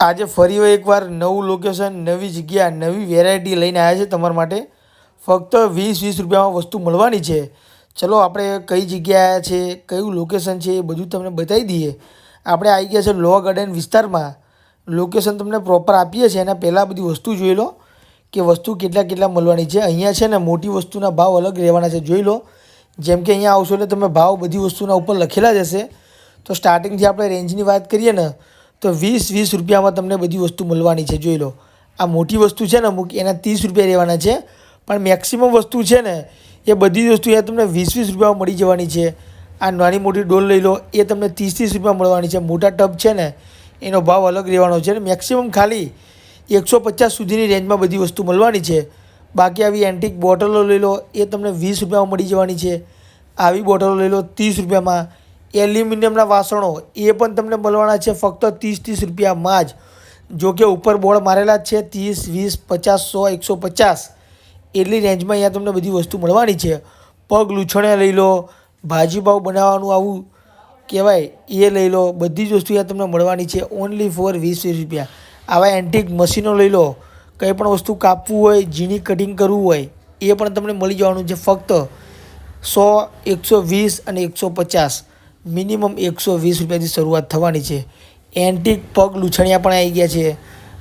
આજે ફરી એકવાર નવું લોકેશન નવી જગ્યા, નવી વેરાયટી લઈને આવ્યા છે તમારા માટે. ફક્ત વીસ વીસ રૂપિયામાં વસ્તુ મળવાની છે. ચલો, આપણે કઈ જગ્યાએ આવ્યા છે, કયું લોકેશન છે એ બધું તમને બતાવી દઈએ. આપણે આવી ગયા છે લો ગાર્ડન વિસ્તારમાં. લોકેશન તમને પ્રોપર આપીએ છીએ. એના પહેલાં બધી વસ્તુ જોઈ લો કે વસ્તુ કેટલા કેટલા મળવાની છે. અહીંયા છે ને મોટી વસ્તુના ભાવ અલગ રહેવાના છે. જોઈ લો. જેમ કે અહીંયા આવશો એટલે તમે ભાવ બધી વસ્તુના ઉપર લખેલા જ હશે. તો સ્ટાર્ટિંગથી આપણે રેન્જની વાત કરીએ ને તો વીસ વીસ રૂપિયામાં તમને બધી વસ્તુ મળવાની છે, જોઈ લો. આ મોટી વસ્તુ છે ને અમુક, એના ત્રીસ રૂપિયા રહેવાના છે. પણ મેક્સિમમ વસ્તુ છે ને, એ બધી વસ્તુ એ તમને વીસ વીસ રૂપિયામાં મળી જવાની છે. આ નાની મોટી ડોલ લઈ લો, એ તમને ત્રીસ ત્રીસ રૂપિયા મળવાની છે. મોટા ટબ છે ને, એનો ભાવ અલગ રહેવાનો છે. અને મેક્સિમમ ખાલી એકસો પચાસ સુધીની રેન્જમાં બધી વસ્તુ મળવાની છે. બાકી આવી એન્ટિક બોટલો લઈ લો, એ તમને વીસ રૂપિયામાં મળી જવાની છે. આવી બોટલો લઈ લો, ત્રીસ રૂપિયામાં. એલ્યુમિનિયમના વાસણો, એ પણ તમને મળવાના છે ફક્ત ત્રીસ ત્રીસ રૂપિયામાં જ. જો કે ઉપર બોર્ડ મારેલા છે ત્રીસ, વીસ, પચાસ, સો, એકસો પચાસ. એટલી રેન્જમાં અહીંયા તમને બધી વસ્તુ મળવાની છે. પગ લૂછણ્યા લઈ લો ભાજીપાવ બનાવવાનું આવું કહેવાય, એ લઈ લો, બધી જ વસ્તુ અહીંયા તમને મળવાની છે. ઓનલી ફોર વીસ વીસ રૂપિયા. આવા એન્ટિક મશીનો લઈ લો, કંઈ પણ વસ્તુ કાપવું હોય, ઝીણી કટિંગ કરવું હોય, એ પણ તમને મળી જવાનું છે ફક્ત સો, એકસો વીસ અને એકસો પચાસ. મિનિમમ એકસો વીસ રૂપિયાથી શરૂઆત થવાની છે. એન્ટિક પગ લૂછણિયા પણ આવી ગયા છે.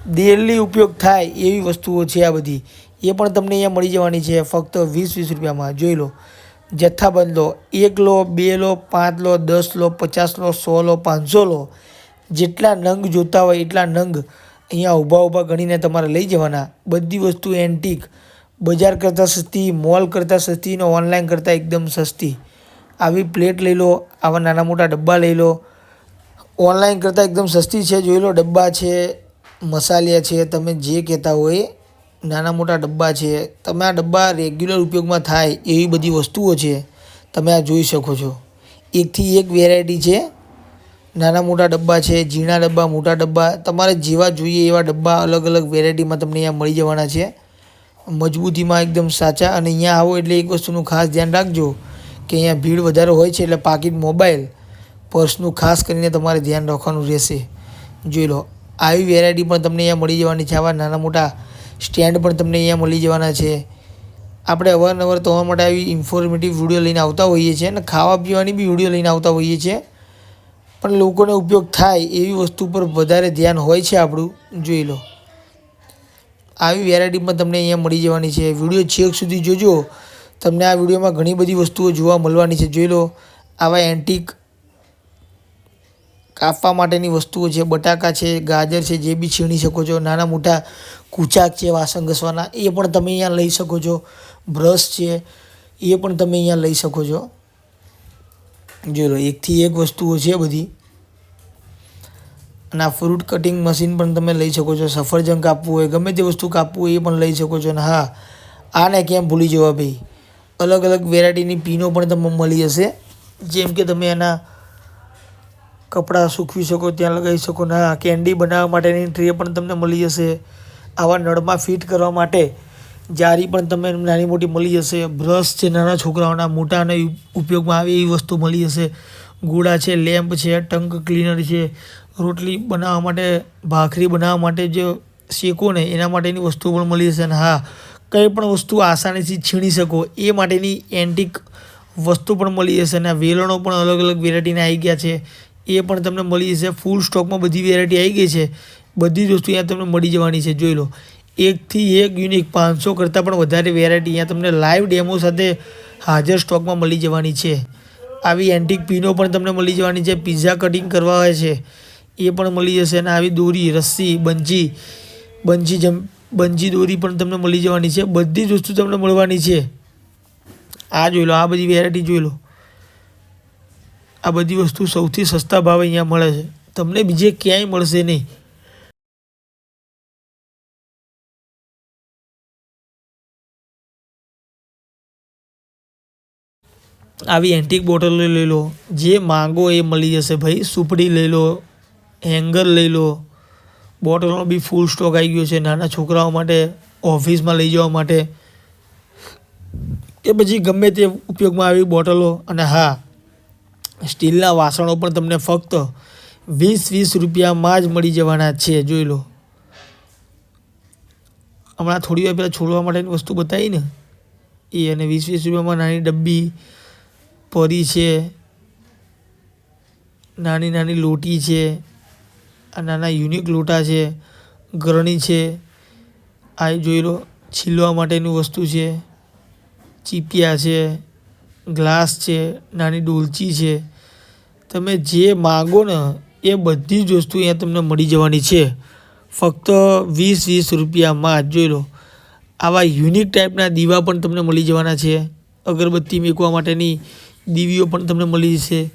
ડેલી ઉપયોગ થાય એવી વસ્તુઓ છે આ બધી. એ પણ તમને અહીંયા મળી જવાની છે. ફક્ત વીસ વીસ રૂપિયામાં. જોઈ લો. જથ્થાબંધ લો એક લો, બે લો, પાંચ લો, દસ લો, પચાસ લો, સો લો, પાંચસો લો. જેટલા નંગ જોતા હોય એટલા નંગ અહીંયા ઊભા ઊભા ગણીને તમારે લઈ જવાના. બધી વસ્તુ એન્ટિક. બજાર કરતાં સસ્તી, મોલ કરતાં સસ્તી ને ઓનલાઈન કરતાં એકદમ સસ્તી. આવી પ્લેટ લઈ લો, આવા નાના મોટા ડબ્બા લઈ લો. ઓનલાઈન કરતાં એકદમ સસ્તી છે, જોઈ લો, ડબ્બા છે, મસાલિયા છે, તમે જે કહેતા હોય, નાના મોટા ડબ્બા છે. તમે આ ડબ્બા રેગ્યુલર ઉપયોગમાં થાય એવી બધી વસ્તુઓ છે, તમે આ જોઈ શકો છો. એકથી એક વેરાયટી છે. નાના મોટા ડબ્બા છે, ઝીણા ડબ્બા, મોટા ડબ્બા. તમારે જેવા જોઈએ એવા ડબ્બા અલગ અલગ વેરાયટીમાં તમને અહીંયા મળી જવાના છે. મજબૂતીમાં એકદમ સાચા. અને અહીંયા આવો એટલે એક વસ્તુનું ખાસ ધ્યાન રાખજો. કે અહીંયા ભીડ વધારે હોય છે એટલે પાકીટ મોબાઈલ પર્સનું ખાસ કરીને તમારે ધ્યાન રાખવાનું રહેશે. જોઈ લો, આવી વેરાયટી પણ તમને અહીંયા મળી જવાની છે. આવા નાના મોટા સ્ટેન્ડ પણ તમને અહીંયા મળી જવાના છે. આપણે અવારનવાર તમારા માટે આવી ઇન્ફોર્મેટિવ વીડિયો લઈને આવતા હોઈએ છીએ અને ખાવા પીવાની બી વીડિયો લઈને આવતા હોઈએ છીએ. પણ લોકોને ઉપયોગ થાય એવી વસ્તુ પર વધારે ધ્યાન હોય છે આપણું. જોઈ લો. આવી વેરાયટીમાં તમને અહીંયા મળી જવાની છે. વીડિયો છેક સુધી જોજો. તમને આ વિડીયોમાં ઘણી બધી વસ્તુઓ જોવા મળવાની છે. જોઈ લો, આવા એન્ટિક કાપવા માટેની વસ્તુઓ છે, બટાકા છે, ગાજર છે, જે બી છીણી શકો છો, નાના મોટા કૂચાક છે, વાસણ ઘસવાના, એ પણ તમે અહીંયા લઈ શકો છો. બ્રશ છે, એ પણ તમે અહીંયા લઈ શકો છો. જોઈ લો, એકથી એક વસ્તુઓ છે બધી. અને આ ફ્રૂટ કટિંગ મશીન પણ તમે લઈ શકો છો. સફરજન કાપવું હોય, ગમે તે વસ્તુ કાપવું હોય, એ પણ લઈ શકો છો. અને હા, આને કેમ ભૂલી જવા ભાઈ? અલગ અલગ વેરાયટીની પીનો પણ તમને મળી જશે. જેમ કે તમે એના કપડાં સૂકવી શકો, ત્યાં લગાવી શકો, ના કેન્ડી બનાવવા માટેની ટ્રે પણ તમને મળી જશે. આવા નળમાં ફિટ કરવા માટે જારી પણ તમે નાની મોટી મળી જશે. બ્રશ છે નાના છોકરાઓના મોટા અને ઉપયોગમાં આવે એવી વસ્તુ મળી જશે. ગોળા છે, લેમ્પ છે, ટંક ક્લીનર છે. રોટલી બનાવવા માટે, ભાખરી બનાવવા માટે જે શેકો ને એના માટેની વસ્તુ પણ મળી જશે. અને હા કંઈ પણ વસ્તુ આસાનીથી છીણી શકો, એ માટેની એન્ટિક વસ્તુ પણ મળી જશે અને વેલણો પણ અલગ અલગ વેરાયટીના આવી ગયા છે. એ પણ તમને મળી જશે. ફૂલ સ્ટોકમાં બધી વેરાયટી આવી ગઈ છે. બધી જ વસ્તુ અહીંયા તમને મળી જવાની છે. જોઈ લો. એકથી એક યુનિક પાંચસો કરતાં પણ વધારે વેરાયટી અહીંયા તમને લાઈવ ડેમો સાથે હાજર સ્ટોકમાં મળી જવાની છે. આવી એન્ટિક પીનો પણ તમને મળી જવાની છે. પિઝા કટિંગ કરવા હોય છે. એ પણ મળી જશે અને આવી દોરી, રસ્સી, બંજી બંજી જમ બંજી દોરી પણ તમને મળી જવાની છે. બધી જ વસ્તુ તમને મળવાની છે. આ જોઈ લો, આ બધી વેરાયટી જોઈ લો. આ બધી વસ્તુ સૌથી સસ્તા ભાવે અહીંયા મળે છે. તમને બીજે ક્યાંય મળશે નહીં. આવી એન્ટિક બોટલો લઈ લો. જે માંગો એ મળી જશે ભાઈ. સુપડી લઈ લો હેંગર લઈ લો. બોટલનો બી ફૂલ સ્ટોક આવી ગયો છે. નાના છોકરાઓ માટે, ઓફિસમાં લઈ જવા માટે. કે પછી ગમે તે ઉપયોગમાં આવી બોટલો. અને હા, સ્ટીલના વાસણો પણ તમને ફક્ત વીસ વીસ રૂપિયામાં જ મળી જવાના છે. જોઈ લો. હમણાં થોડી વાર પહેલાં છોડવા માટેની વસ્તુ બતાવી ને. એ અને વીસ વીસ રૂપિયામાં નાની ડબ્બી, પરી છે. નાની નાની લોટી છે. આ નાના યુનિક લોટા છે, ગરણી છે, આ જોઈ લો, છીલવા માટેની વસ્તુ છે, ચીપિયા છે, ગ્લાસ છે, નાની ડોલચી છે. તમે જે માગો ને, એ બધી જ વસ્તુ અહીંયા તમને મળી જવાની છે. ફક્ત વીસ વીસ રૂપિયામાં જોઈ લો. આવા યુનિક ટાઈપના દીવા પણ તમને મળી જવાના છે. અગરબત્તી મેકવા માટેની દીવીઓ પણ તમને મળી જશે.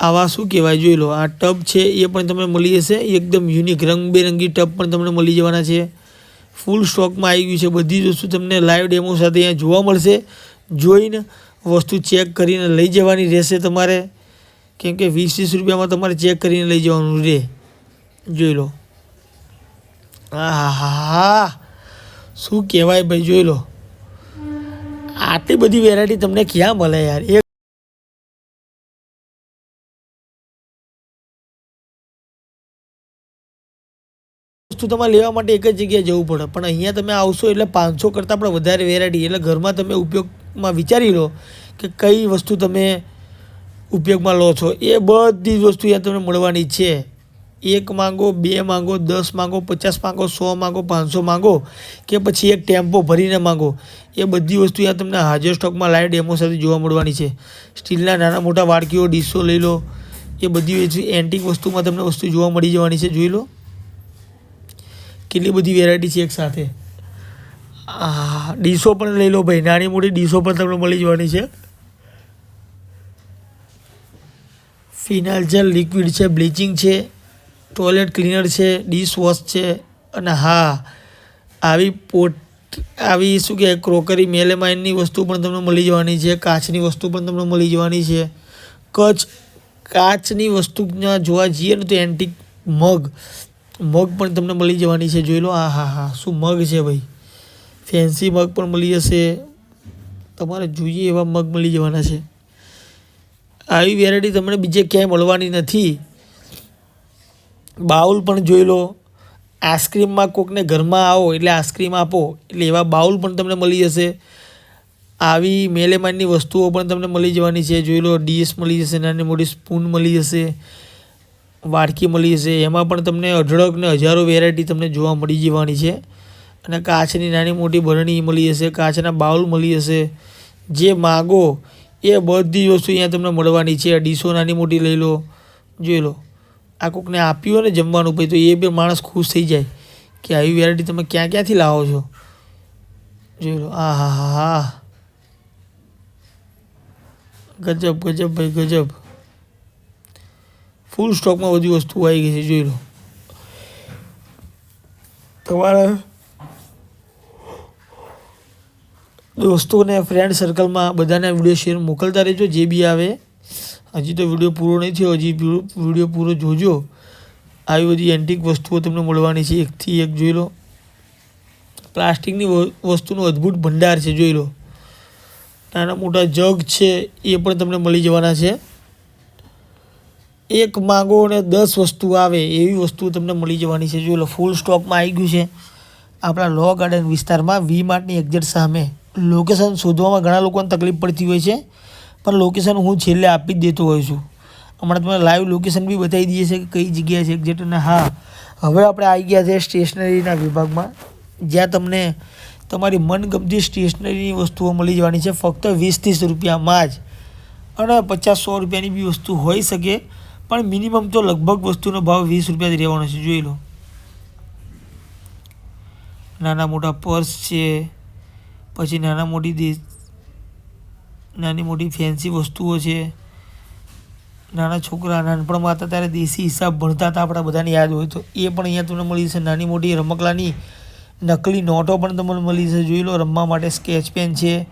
આવા શું કહેવાય જોઈ લો, આ ટબ છે, એ પણ તમને મળી જશે. એકદમ યુનિક રંગબેરંગી ટબ પણ તમને મળી જવાના છે. ફૂલ સ્ટોકમાં આવી ગયું છે. બધી જ વસ્તુ તમને લાઈવ ડેમો સાથે અહીંયા જોવા મળશે. જોઈને વસ્તુ ચેક કરીને લઈ જવાની રહેશે તમારે. કેમ કે વીસ વીસ રૂપિયામાં તમારે ચેક કરીને લઈ જવાનું રહે જોઈ લો. હા હા હા શું કહેવાય ભાઈ, જોઈ લો. આટલી બધી વેરાયટી તમને ક્યાં મળે યાર? વસ્તુ તમારે લેવા માટે એક જ જગ્યાએ જવું પડે. પણ અહીંયા તમે આવશો એટલે પાંચસો કરતાં પણ વધારે વેરાયટી એટલે ઘરમાં તમે ઉપયોગમાં વિચારી લો કે કઈ વસ્તુ તમે ઉપયોગમાં લો છો. એ બધી જ વસ્તુ અહીંયા તમને મળવાની છે. એક માંગો, બે માંગો, દસ માંગો, પચાસ માંગો, સો માંગો, પાંચસો માંગો કે પછી એક ટેમ્પો ભરીને માંગો. એ બધી વસ્તુ યા તમને હાજર સ્ટોકમાં લાઈવ ડેમો સાથે જોવા મળવાની છે. સ્ટીલના નાના મોટા વાડકીઓ, ડીશો લઈ લો. એ બધી એન્ટિક વસ્તુમાં તમને વસ્તુ જોવા મળી જવાની છે. જોઈ લો. કેટલી બધી વેરાયટી છે એક સાથે? આ ડીશો પણ લઈ લો ભાઈ, નાની મોટી ડીશો પણ તમને મળી જવાની છે. ફિનાઇલ જેલ લિક્વિડ છે બ્લીચિંગ છે ટોયલેટ ક્લીનર છે ડિશ વોશ છે, અને હા, આવી પોટ આવી શું કહેવાય ક્રોકરી મેલેમાઇનની વસ્તુ પણ તમને મળી જવાની છે, કાચની વસ્તુ પણ તમને મળી જવાની છે. કચ્છ, કાચની વસ્તુના જોવા જઈએ ને તો એન્ટિક મગ મગ પણ તમને મળી જવાની છે, જોઈ લો. આ, હા હા. શું મગ છે ભાઈ? ફેન્સી મગ પણ મળી જશે. તમારે જોઈએ એવા મગ મળી જવાના છે. આવી વેરાયટી તમને બીજે ક્યાંય મળવાની નથી. બાઉલ પણ જોઈ લો. આઈસ્ક્રીમમાં કોકને ઘરમાં આવો એટલે આઈસ્ક્રીમ આપો. એટલે એવા બાઉલ પણ તમને મળી જશે. આવી મેલેમાનની વસ્તુઓ પણ તમને મળી જવાની છે. જોઈ લો, ડીશ મળી જશે, નાની મોટી સ્પૂન મળી જશે. વાડકી મળી જશે એમાં પણ તમને અઢળક ને હજારો વેરાયટી તમને જોવા મળી જવાની છે. અને કાચની નાની મોટી બરણી મળી જશે કાચના બાઉલ મળી જશે જે માગો એ બધી વસ્તુ અહીંયા તમને મળવાની છે. ડીશો નાની મોટી લઈ લો. જોઈ લો. આ કોકને આપ્યું હોય ને જમવાનું પછી તો એ બી માણસ ખુશ થઈ જાય કે આવી વેરાયટી તમે ક્યાં ક્યાંથી લાવો છો? જોઈ લો. આ હા હા હા ગજબ ગજબ ભાઈ, ગજબ. ફૂલ સ્ટોકમાં બધી વસ્તુ આવી ગઈ છે, જોઈ લો. તમારા દોસ્તોને ફ્રેન્ડ સર્કલમાં બધાને વીડિયો શેર મોકલતા રહેજો, જે બી આવે. હજી તો વીડિયો પૂરો નહીં થયો, હજી વીડિયો પૂરો જોજો. આવી બધી એન્ટિક વસ્તુઓ તમને મળવાની છે, એકથી એક, જોઈ લો. પ્લાસ્ટિકની વસ્તુનો અદ્ભુત ભંડાર છે, જોઈ લો. નાના મોટા જગ છે, એ પણ તમને મળી જવાના છે. એક માગો અને દસ વસ્તુ આવે, એવી વસ્તુ તમને મળી જવાની છે. જો એટલે ફૂલ સ્ટોકમાં આવી ગયું છે. આપણા લો ગાર્ડન વિસ્તારમાં વી માર્ટની એક્ઝેટ સામે. લોકેશન શોધવામાં ઘણા લોકોને તકલીફ પડતી હોય છે, પણ લોકેશન હું છેલ્લે આપી જ દેતો હોઉં છું. હમણાં તમને લાઈવ લોકેશન બી બતાવી દઈએ છે કે કઈ જગ્યાએ છે એક્ઝેટ અને હા, હવે આપણે આવી ગયા છે સ્ટેશનરીના વિભાગમાં. જ્યાં તમને તમારી મનગમતી સ્ટેશનરીની વસ્તુઓ મળી જવાની છે. ફક્ત વીસ ત્રીસ રૂપિયામાં જ અને પચાસ સો રૂપિયાની બી વસ્તુ હોઈ શકે. પણ મિનિમમ તો લગભગ વસ્તુનો ભાવ વીસ રૂપિયા જ રહેવાનો છે, જોઈ લો. નાના મોટા પર્સ છે, પછી નાના મોટી દેશ, નાની મોટી ફેન્સી વસ્તુઓ છે. નાના છોકરા નાનપણમાં હતા ત્યારે દેશી હિસાબ ભણતા હતા, આપણા બધાને યાદ હોય તો. એ પણ અહીંયા તમને મળી જશે. નાની મોટી રમકડાની નકલી નોટો પણ તમને મળી જશે. જોઈ લો, રમવા માટે સ્કેચ પેન છે.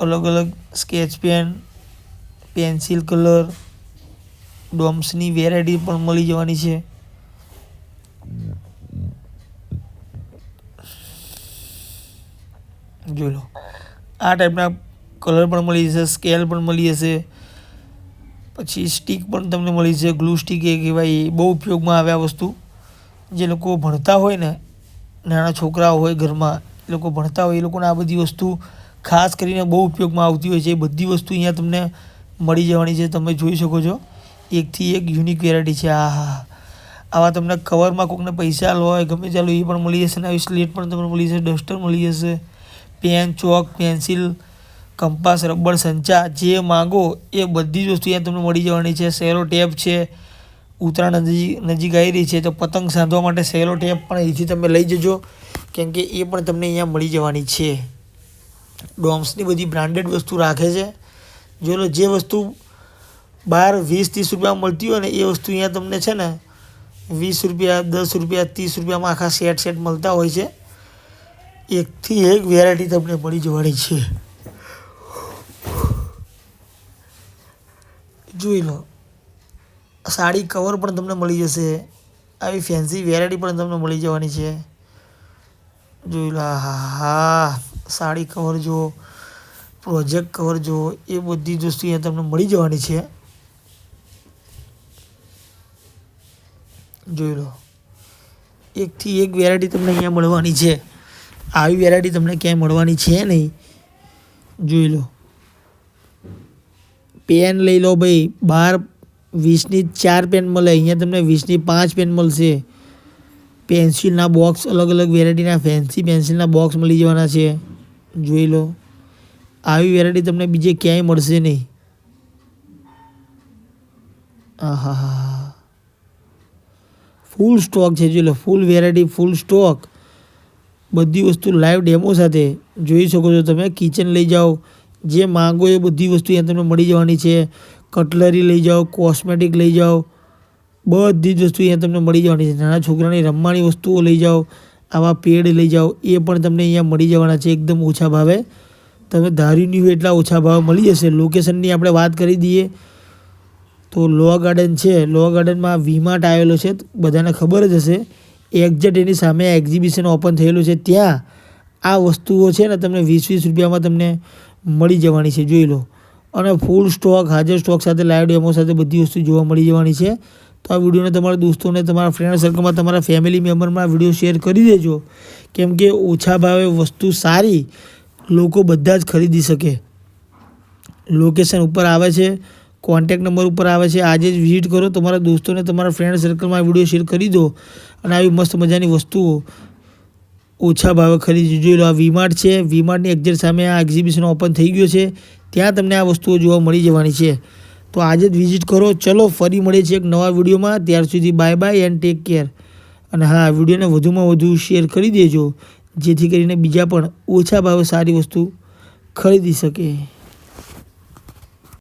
અલગ અલગ સ્કેચ પેન પેન્સિલ કલર ડોમ્સની વેરાયટી પણ મળી જવાની છે. જોઈ લો. આ ટાઈપના કલર પણ મળી જશે, સ્કેલ પણ મળી જશે. પછી સ્ટીક પણ તમને મળી જશે. ગ્લુ સ્ટીક એ કહેવાય બહુ ઉપયોગમાં આવે આ વસ્તુ. જે લોકો ભણતા હોય ને, નાના છોકરાઓ હોય ઘરમાં, એ લોકો ભણતા હોય, એ લોકોને આ બધી વસ્તુ ખાસ કરીને બહુ ઉપયોગમાં આવતી હોય છે. એ બધી વસ્તુ અહીંયા તમને મળી જવાની છે. તમે જોઈ શકો છો. એકથી એક યુનિક વેરાયટી છે. આ હા આવા તમને કવરમાં કોઈકને પૈસા હોય, ગમે ચાલો એ પણ મળી જશે ને આવી સ્લેટ પણ તમને મળી જશે ડસ્ટર મળી જશે. Pen chalk pencil compass rubber સંચા, જે માગો, એ બધી જ વસ્તુ અહીંયા તમને મળી જવાની છે. સેલો ટેપ છે. ઉત્તરાયણ નજીક નજીક આવી રહી છે, તો પતંગ સાંધવા માટે સેલો ટેપ પણ અહીંથી તમે લઈ જજો. કેમ કે એ પણ તમને અહીંયા મળી જવાની છે. ડોમ્સની બધી બ્રાન્ડેડ વસ્તુ રાખે છે. જો જે વસ્તુ બહાર વીસ ત્રીસ રૂપિયા મળતી હોય ને એ વસ્તુ અહીંયા તમને છે ને વીસ રૂપિયા, દસ રૂપિયા, ત્રીસ રૂપિયામાં આખા સેટ સેટ મળતા હોય છે. એકથી એક વેરાયટી તમને મળી જવાની છે. જોઈ લો. સાડી કવર પણ તમને મળી જશે. આવી ફેન્સી વેરાયટી પણ તમને મળી જવાની છે. જોઈ લો હા હા, સાડી કવર જો પ્રોજેક્ટ કવર જો એ બધી જ વસ્તુ અહીંયા તમને મળી જવાની છે. જોઈ લો. એકથી એક વેરાયટી તમને અહીંયા મળવાની છે. આવી વેરાયટી તમને ક્યાંય મળવાની છે નહીં. જોઈ લો. પેન લઈ લો ભાઈ, બાર, વીસની ચાર પેન મળે. અહીંયા તમને વીસની પાંચ પેન મળશે. પેન્સિલના બોક્સ અલગ અલગ વેરાયટીના ફેન્સી પેન્સિલના બોક્સ મળી જવાના છે. જોઈ લો. આવી વેરાયટી તમને બીજે ક્યાંય મળશે નહીં. હા હા હા ફૂલ સ્ટોક છે જો ફૂલ વેરાયટી ફૂલ સ્ટોક બધી વસ્તુ લાઈવ ડેમો સાથે. જોઈ શકો છો તમે કિચન લઈ જાઓ. જે માંગો એ બધી વસ્તુ અહીંયા તમને મળી જવાની છે. કટલરી લઈ જાઓ કોસ્મેટિક લઈ જાઓ. બધી જ વસ્તુ અહીંયા તમને મળી જવાની છે. નાના છોકરાની રમવાની વસ્તુઓ લઈ જાઓ, આવા પેડ લઈ જાઓ, એ પણ તમને અહીંયા મળી જવાના છે એકદમ ઓછા ભાવે. તમે ધાર્યું નહીં હોય એટલા ઓછા ભાવે મળી જશે. લોકેશનની આપણે વાત કરી દઈએ. તો લોવા ગાર્ડન છે. લોવા ગાર્ડનમાં વીમાર્ટ આવેલો છે. બધાને ખબર જ હશે. એક્ઝેટ એની સામે એક્ઝિબિશન ઓપન થયેલું છે ત્યાં. આ વસ્તુઓ છે ને તમને વીસ વીસ રૂપિયામાં તમને મળી જવાની છે. જોઈ લો. અને ફૂલ સ્ટોક હાજર સ્ટોક સાથે લાઈવ ડેમો સાથે બધી વસ્તુ જોવા મળી જવાની છે. તો આ વિડીયોને તમારા દોસ્તોને, તમારા ફ્રેન્ડ સર્કલમાં તમારા ફેમિલી મેમ્બરમાં વીડિયો શેર કરી દેજો. કેમ કે ઓછા ભાવે વસ્તુ સારી લોકો બધા જ ખરીદી શકે. લોકેશન ઉપર આવે છે. કોન્ટેક નંબર ઉપર આવે છે. આજે જ વિઝિટ કરો. તમારા દોસ્તોને, તમારા ફ્રેન્ડ સર્કલમાં વીડિયો શેર કરી દો અને આવી મસ્ત મજાની વસ્તુઓ ઓછા ભાવે ખરીદી. જોઈ લો, આ વીમાર્ટ છે. વીમાર્ટની એક્ઝેટ સામે આ એક્ઝિબિશન ઓપન થઈ ગયો છે. ત્યાં તમને આ વસ્તુઓ જોવા મળી જવાની છે. તો આજે જ વિઝિટ કરો. ચલો, ફરી મળે છે એક નવા વિડીયોમાં ત્યાર સુધી bye bye and take care અને હા વિડીયોને વધુમાં વધુ શેર કરી દેજો, જેથી કરીને બીજા પણ ઓછા ભાવે સારી વસ્તુ ખરીદી શકે.